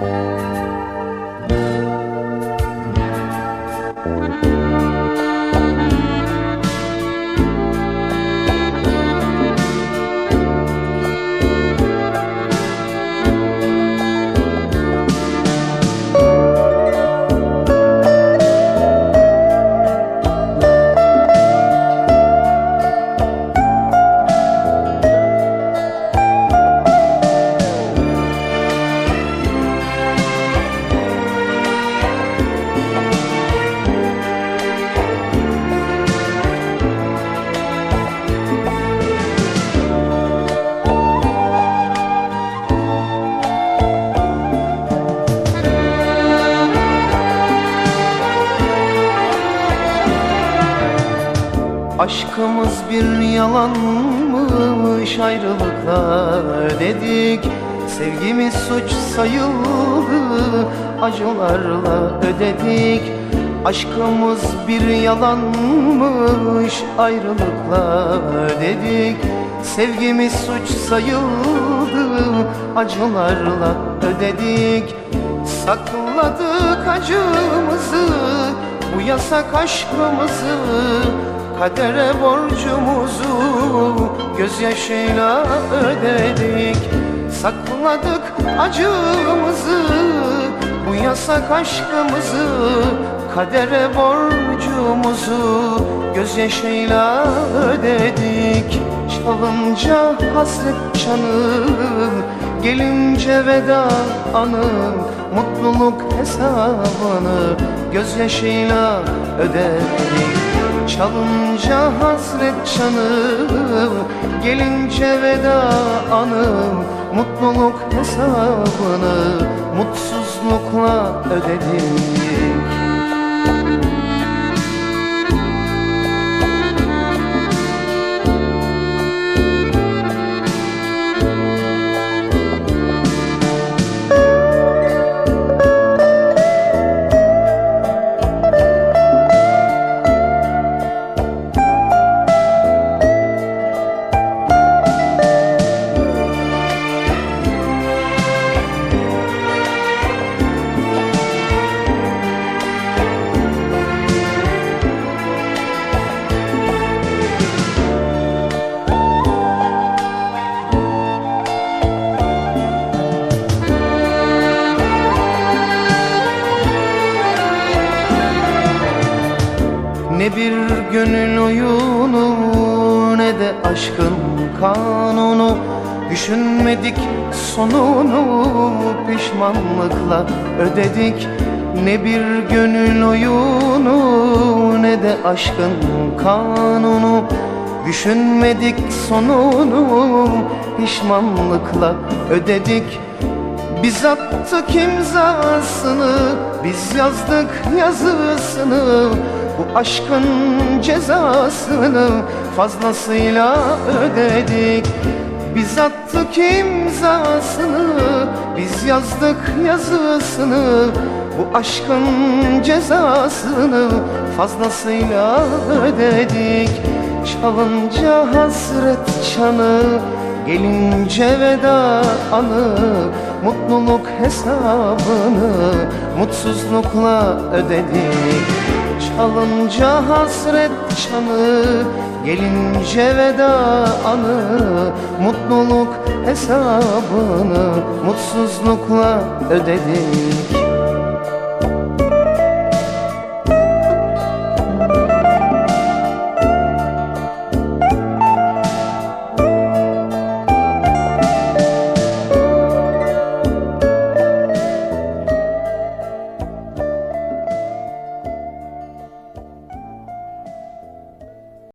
Bye. Aşkımız bir yalanmış ayrılıklar dedik. Sevgimiz suç sayıldı. Acılarla ödedik. Aşkımız bir yalanmış ayrılıklar dedik. Sevgimiz suç sayıldı. Acılarla ödedik. Sakladık acımızı. Bu yasak aşkımızı Kadere borcumuzu gözyaşıyla ödedik. Sakladık acımızı bu yasak aşkımızı. Kadere borcumuzu gözyaşıyla ödedik. Çalınca hasret çanı Gelince veda anı. Mutluluk hesabını Gözyaşıyla ödedik Çalınca hasret çanı Gelince veda anı Mutluluk hesabını Mutsuzlukla ödedik Ne bir gönül oyunu ne de aşkın kanunu. Düşünmedik sonunu pişmanlıkla ödedik. Ne bir gönül oyunu ne de aşkın kanunu. Düşünmedik sonunu pişmanlıkla ödedik. Biz attık imzasını, biz yazdık yazısını Bu aşkın cezasını fazlasıyla ödedik. Biz attık imzasını, biz yazdık yazısını. Bu aşkın cezasını fazlasıyla ödedik. Çalınca hasret çanı Gelince veda anı. Mutluluk hesabını Mutsuzlukla ödedik Çalınca hasret çanı Gelince veda anı Mutluluk hesabını Mutsuzlukla ödedik